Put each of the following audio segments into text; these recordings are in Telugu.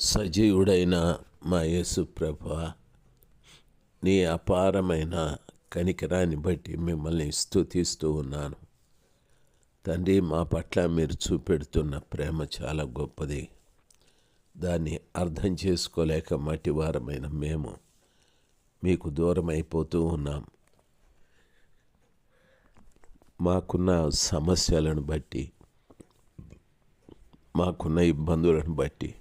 సజీవుడైన మా యేసుప్రభ నీ అపారమైన కనికరాన్ని బట్టి మిమ్మల్ని స్థుతిస్తూ ఉన్నాను. తండ్రి మా పట్ల మీరు చూపెడుతున్న ప్రేమ చాలా గొప్పది. దాన్ని అర్థం చేసుకోలేక మటివారమైన మేము మీకు దూరం అయిపోతూ ఉన్నాం. మాకున్న సమస్యలను బట్టి మాకున్న ఇబ్బందులను బట్టి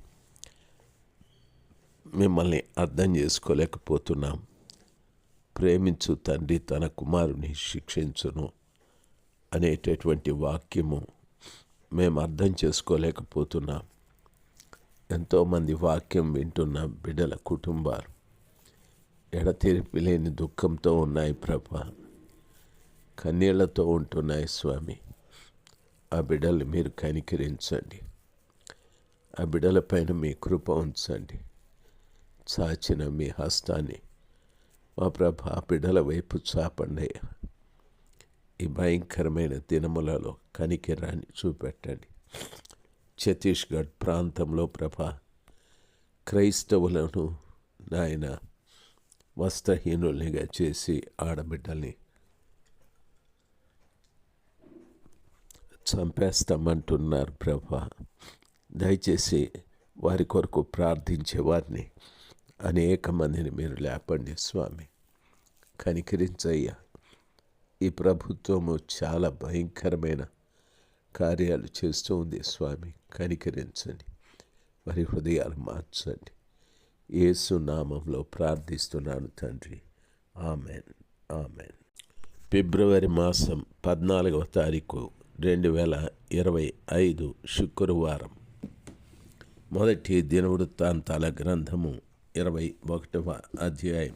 మిమ్మల్ని అర్థం చేసుకోలేకపోతున్నాం. ప్రేమించు తండ్రి తన కుమారుని శిక్షించును అనేటటువంటి వాక్యము మేము అర్థం చేసుకోలేకపోతున్నాం. ఎంతోమంది వాక్యం వింటున్న బిడ్డల కుటుంబాలు ఎడతెరిపి లేని దుఃఖంతో ఉన్నాయి ప్రభ. కన్నీళ్ళతో ఉంటున్నాయి స్వామి. ఆ బిడ్డలు మీరు కనికరించండి. ఆ బిడ్డలపైన మీ కృప ఉంచండి. చాచిన మీ హస్తాన్ని. మా ప్రభ ఆ బిడ్డల వైపు చాపండి. ఈ భయంకరమైన దినములలో కనికిరాన్ని చూపెట్టండి. ఛత్తీస్గఢ్ ప్రాంతంలో ప్రభ క్రైస్తవులను నాయన వస్త్రహీనుల్నిగా చేసి ఆడబిడ్డల్ని చంపేస్తామంటున్నారు ప్రభా. దయచేసి వారి కొరకు ప్రార్థించే వారిని అనేక మందిని మీరు లేపండి స్వామి. కనికరించయ్యా. ఈ ప్రభుత్వము చాలా భయంకరమైన కార్యాలు చేస్తూ ఉంది స్వామి. కనికరించండి. వారి హృదయాలు మార్చండి. యేసు నామంలో ప్రార్థిస్తున్నాను తండ్రి. ఆమెన్. ఆమెన్. ఫిబ్రవరి మాసం పద్నాలుగవ తారీఖు రెండు వేల ఇరవై ఐదు శుక్రవారం మొదటి దినవృత్తాంతాల గ్రంథము ఇరవై ఒకటవ అధ్యాయం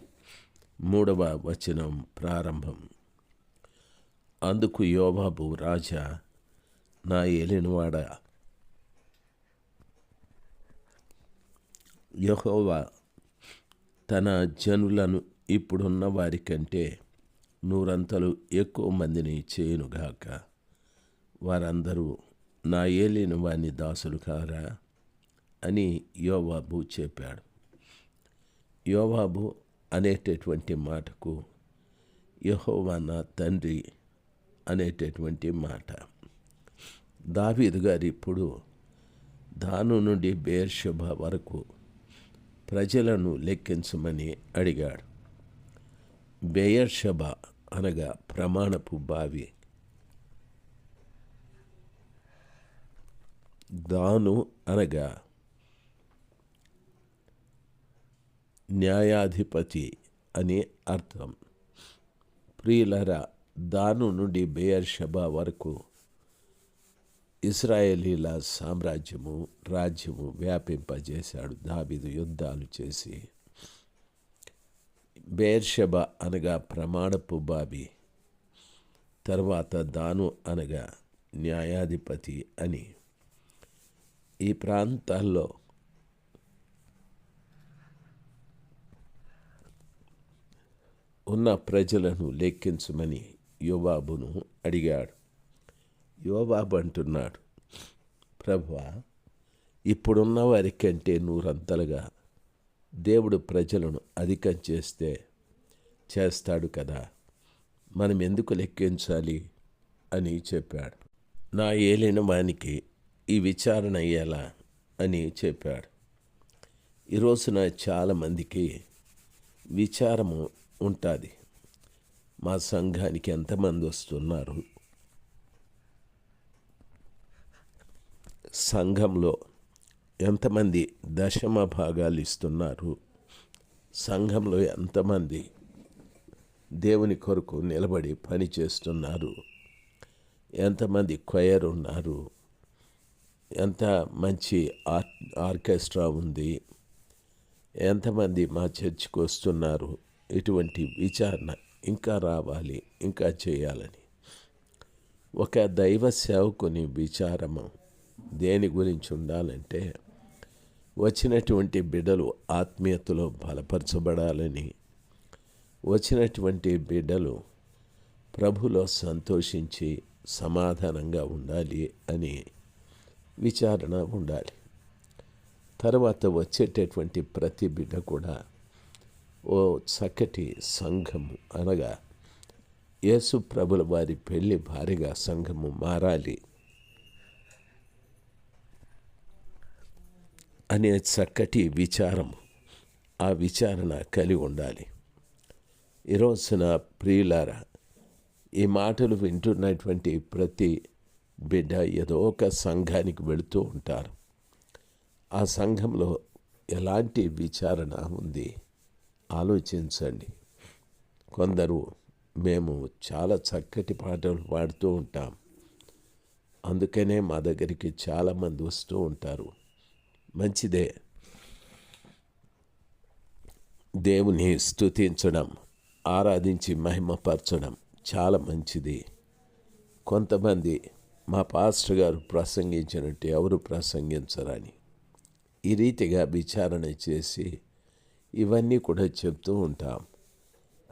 మూడవ వచనం ప్రారంభం. అందుకు యోబాబు రాజా నా ఏలినవాడ? యహోవా తన జనులను ఇప్పుడున్న వారికంటే నూరంతలు ఎక్కువ మందిని చేయునుగాక. వారందరూ నా ఏలిన దాసులు కారా? అని యోవాబు చెప్పాడు. యోవాబు అనేటటువంటి మాటకు యహోవా నా తండ్రి అనేటటువంటి మాట. దావీదు గారు ఇప్పుడు దాను నుండి బేర్షభ వరకు ప్రజలను లెక్కించమని అడిగాడు. బేయర్షభ అనగా ప్రమాణపు బావి. దాను అనగా న్యాయాధిపతి అని అర్థం. ప్రియులరా దాను నుండి బేయర్షబా వరకు ఇస్రాయేలీల సామ్రాజ్యము రాజ్యము వ్యాపింపజేశాడు. దాబిదు యుద్ధాలు చేసి బేర్షబ అనగా ప్రమాణపు బాబి తర్వాత దాను అనగా న్యాయాధిపతి అని. ఈ ప్రాంతాల్లో ఉన్న ప్రజలను లెక్కించమని యోబాబును అడిగాడు. యోబాబు అంటున్నాడు ప్రభువా ఇప్పుడున్న వారికంటే నూరంతలుగా దేవుడు ప్రజలను అధికం చేస్తే చేస్తాడు కదా. మనం ఎందుకు లెక్కించాలి? అని చెప్పాడు. నా ఏలిన వానికి ఈ విచారణ అయ్యేలా అని చెప్పాడు. ఈ రోజున చాలామందికి విచారము ఉంటుంది. మా సంఘానికి ఎంతమంది వస్తున్నారు? సంఘంలో ఎంతమంది దశమ భాగాలు ఇస్తున్నారు? సంఘంలో ఎంతమంది దేవుని కొరకు నిలబడి పని చేస్తున్నారు? ఎంతమంది క్వయర్ ఉన్నారు? ఎంత మంచి ఆర్ ఆర్కెస్ట్రా ఉంది? ఎంతమంది మా చర్చికి వస్తున్నారు? ఇటువంటి విచారణ ఇంకా రావాలి ఇంకా చేయాలని. ఒక దైవ సేవకుని విచారము దేని గురించి ఉండాలంటే వచ్చినటువంటి బిడ్డలు ఆత్మీయతలో బలపరచబడాలని వచ్చినటువంటి బిడ్డలు ప్రభులో సంతోషించి సమాధానంగా ఉండాలి అని విచారణ ఉండాలి. తర్వాత వచ్చేటటువంటి ప్రతి బిడ్డ కూడా ఓ చక్కటి సంఘము. అనగా యేసు ప్రభుల వారి పెళ్ళి భారీగా సంఘము మారాలి అనే చక్కటి విచారం ఆ విచారణ కలిగి ఉండాలి. ఈరోజున ప్రియులారా ఈ మాటలు వింటున్నటువంటి ప్రతి బిడ్డ ఏదో ఒక సంఘానికి వెళుతూ ఉంటారు. ఆ సంఘంలో ఎలాంటి విచారణ ఉంది? ఆలోచించండి. కొందరు మేము చాలా చక్కటి పాటలు పాడుతూ ఉంటాం. అందుకనే మా దగ్గరికి చాలామంది వస్తూ ఉంటారు. మంచిదే. దేవుని స్తుతించడం ఆరాధించి మహిమపరచడం చాలా మంచిది. కొంతమంది మా పాస్టర్ గారు ప్రసంగించినట్టు ఎవరు ప్రసంగించరని. ఈ రీతిగా విచారణ చేసి ఇవన్నీ కూడా చెప్తూ ఉంటాం.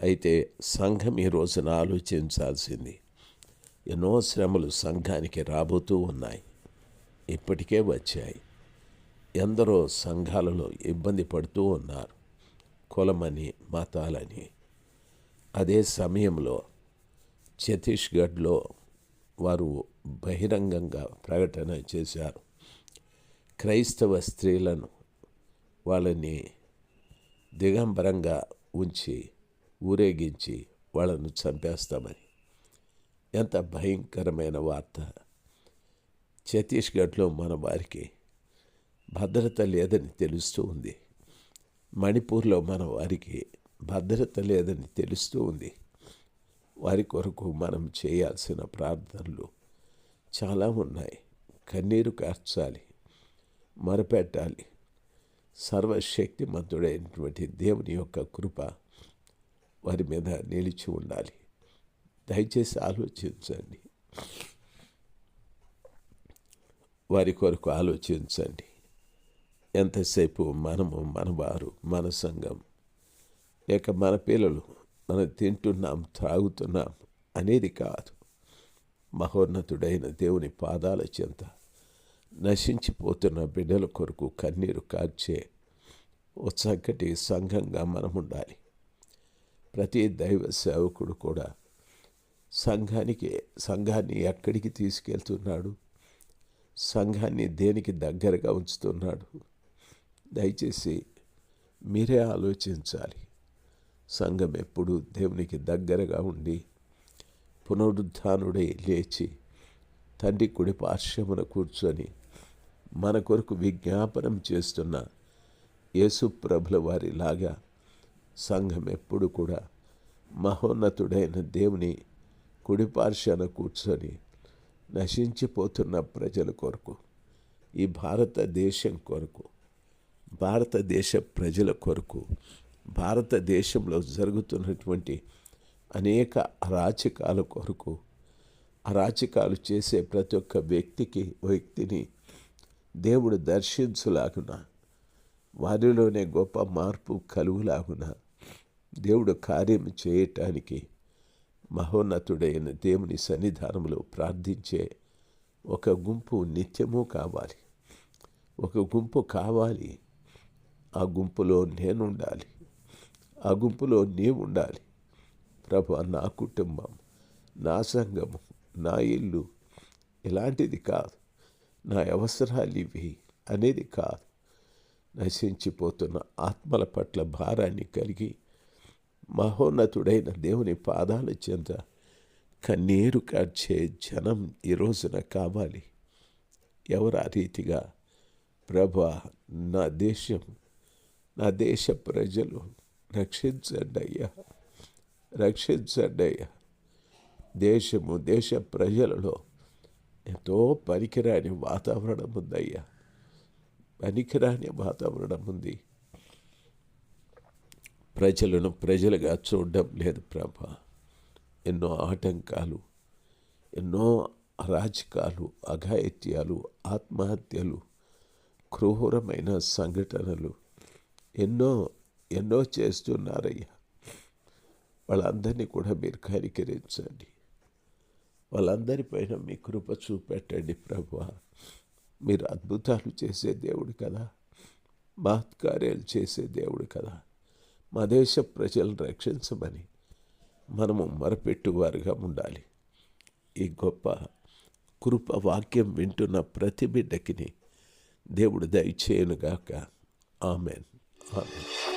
అయితే సంఘం ఈ రోజున ఆలోచించాల్సింది. ఎన్నో శ్రమలు సంఘానికి రాబోతూ ఉన్నాయి. ఇప్పటికే వచ్చాయి. ఎందరో సంఘాలలో ఇబ్బంది పడుతూ ఉన్నారు. కులమని మతాలని. అదే సమయంలో ఛత్తీస్గఢ్లో వారు బహిరంగంగా ప్రకటన చేశారు. క్రైస్తవ స్త్రీలను వాళ్ళని దిగంబరంగా ఉంచి ఊరేగించి వాళ్ళను చంపేస్తామని. ఎంత భయంకరమైన వార్త. ఛత్తీస్గఢ్లో మన వారికి భద్రత లేదని తెలుస్తూ ఉంది. మణిపూర్లో మన వారికి భద్రత లేదని తెలుస్తూ ఉంది. వారి కొరకు మనం చేయాల్సిన ప్రార్థనలు చాలా ఉన్నాయి. కన్నీరు కార్చాలి మరపెట్టాలి సర్వశక్తిమంతుడైనటువంటి దేవుని యొక్క కృప వారి మీద నిలిచి ఉండాలి. దయచేసి ఆలోచించండి. వారి కొరకు ఆలోచించండి. ఎంతసేపు మనము మనవారు మన సంఘం లేక మన పిల్లలు మనం తింటున్నాం త్రాగుతున్నాం అనేది కాదు. మహోన్నతుడైన దేవుని పాదాల చెంత నశించిపోతున్న బిడ్డల కొరకు కన్నీరు కార్చే ఓ చక్కటి సంఘంగా మనం ఉండాలి ప్రతి దైవ సేవకుడు కూడా సంఘానికి సంఘాన్ని ఎక్కడికి తీసుకెళ్తున్నాడు? సంఘాన్ని దేనికి దగ్గరగా ఉంచుతున్నాడు? దయచేసి మీరే ఆలోచించాలి. సంఘం ఎప్పుడు దేవునికి దగ్గరగా ఉండి పునరుద్ధానుడై లేచి తండ్రి కుడి పార్శ్వమున కూర్చొని మన కొరకు విజ్ఞాపనం చేస్తున్న యేసుప్రభుల వారిలాగా సంఘం ఎప్పుడు కూడా మహోన్నతుడైన దేవుని కుడిపార్శ్వన కూర్చొని నశించిపోతున్న ప్రజల కొరకు ఈ భారతదేశం కొరకు భారతదేశ ప్రజల కొరకు భారతదేశంలో జరుగుతున్నటువంటి అనేక అరాచకాల కొరకు అరాచకాలు చేసే ప్రతి ఒక్క వ్యక్తికి వ్యక్తిని దేవుడు దర్శించులాగున? వారిలోనే గొప్ప మార్పు కలుగులాగున? దేవుడు కార్యం చేయటానికి మహోన్నతుడైన దేవుని సన్నిధానంలో ప్రార్థించే ఒక గుంపు నిత్యము కావాలి. ఒక గుంపు కావాలి. ఆ గుంపులో నేను ఉండాలి ఆ గుంపులో నీవుండాలి. ప్రభు నా కుటుంబం నా సంఘము నా ఇల్లు ఇలాంటిది కాదు. నా అవసరాలు ఇవి అనేది కాదు. నశించిపోతున్న ఆత్మల పట్ల భారాన్ని కలిగి మహోన్నతుడైన దేవుని పాదాల చెంత కన్నీరు కార్చే జనం ఈ రోజున కావాలి. ఎవరు ఆ రీతిగా ప్రభా నా దేశం నా దేశ ప్రజలు రక్షించండి అయ్యా రక్షించండి అయ్యా. దేశము దేశ ప్రజలలో ఎంతో పనికిరాని వాతావరణం ఉందయ్యా. పనికిరాని వాతావరణం ఉంది. ప్రజలను ప్రజలుగా చూడడం లేదు ప్రభ. ఎన్నో ఆటంకాలు ఎన్నో అరాజకాలు అఘాయిత్యాలు ఆత్మహత్యలు క్రూరమైన సంఘటనలు ఎన్నో ఎన్నో చేస్తున్నారయ్యా. వాళ్ళందరినీ కూడా మీరు కనికరించండి. వాళ్ళందరిపైన మీ కృప చూపెట్టండి ప్రభు. మీరు అద్భుతాలు చేసే దేవుడు కదా. మహత్కార్యాలు చేసే దేవుడు కదా. మా దేశ ప్రజలను రక్షించమని మనము మరపెట్టువారుగా ఉండాలి. ఈ గొప్ప కృప వాక్యం వింటున్న ప్రతి బిడ్డకిని దేవుడు దయచేయనుగాక. ఆమెన్. ఆమెన్.